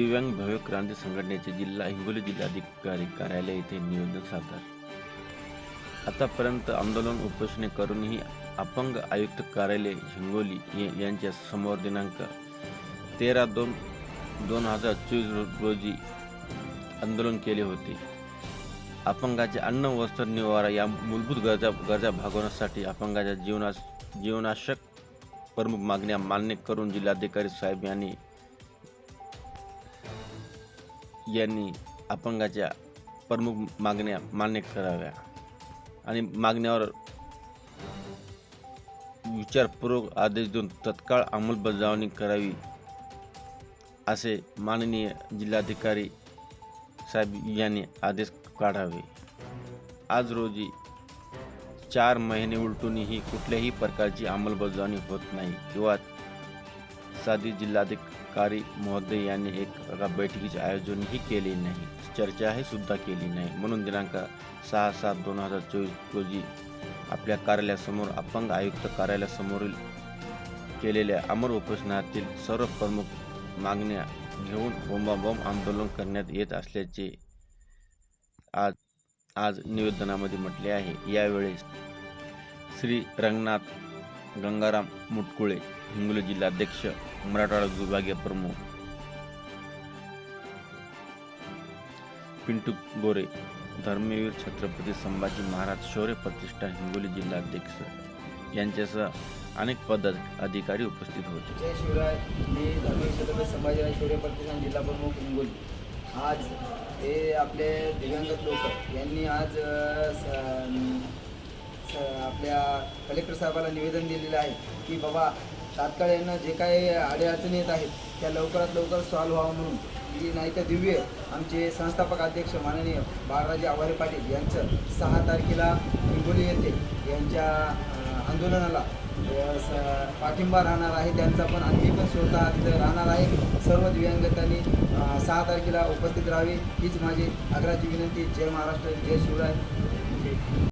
दिव्यांग भव्य क्रांती संघटनेचे जिल्हा हिंगोली जिल्हाधिकारी कार्यालय येथे निवेदन सादर. आतापर्यंत आंदोलन उपोषणे करूनही अपंग आयुक्त कार्यालय हिंगोली यांच्या समोर दिनांक तेरा दोन दोन हजार चोवीस रोजी आंदोलन केले होते. अपंगाचे अन्न वस्त्र निवारा या मूलभूत गरजा गरजा भागवण्यासाठी अपंगाच्या जीवनास जीवनाशक प्रमुख मागण्या मान्य करून जिल्हाधिकारी साहेब यांनी यांनी अपंगाच्या प्रमुख मागण्या मान्य कराव्या. आणि मागण्यावर विचारपूर्वक आदेश देऊन तत्काळ अंमलबजावणी करावी असे माननीय जिल्हाधिकारी साहेब यांनी आदेश काढावे. आज रोजी चार महिने उलटूनही कुठल्याही प्रकारची अंमलबजावणी होत नाही किंवा साधी जिल्हाधिकारी महोदय यांनी एक एका बैठकीचे आयोजनही केले नाही. चर्चाही सुद्धा केली नाही. म्हणून दिनांक सहा सात दोन हजार चोवीस रोजी आपल्या कार्यालयासमोर अपंग आयुक्त कार्यालयासमोरील केलेल्या अमर उपोषणातील सर्व प्रमुख मागण्या घेऊन बोंबाबोंब आंदोलन करण्यात येत असल्याचे आज आज निवेदनामध्ये म्हटले आहे. यावेळेस श्री रंगनाथ गंगाराम मुटकुळे हिंगोली जिल्हाध्यक्ष मराठवाडा विभागीय प्रमुख. पिंटू गोरे धर्मवीर छत्रपती संभाजी महाराज शौर्य प्रतिष्ठान हिंगोली जिल्हाध्यक्ष यांच्यासह अनेक पद अधिकारी उपस्थित होते. जय शिवराय मी धर्मवीर छत्रपती संभाजीराज शौर्य प्रतिष्ठान जिल्हा प्रमुख हिंगोली. आज हे आपले दिव्यांगत लोक यांनी आज आपल्या कलेक्टर साहेबाला निवेदन दिलेलं आहे की बाबा तात्काळ यांना जे काही अडीअडचणी येत आहेत त्या लवकरात लवकर सॉल्व्ह व्हावं म्हणून. की नाही तर दिव्य आमचे संस्थापक अध्यक्ष माननीय बाळराजे आवारे पाटील यांचं सहा तारखेला हिंगोली येथे यांच्या आंदोलनाला स- पाठिंबा राहणार आहे. त्यांचा पण आम्ही पण स्वतः तिथं राहणार आहे. सर्व दिव्यांगतांनी सहा तारखेला उपस्थित राहावी. हीच माझी आग्रहाची विनंती. जय महाराष्ट्र जय शिवराय.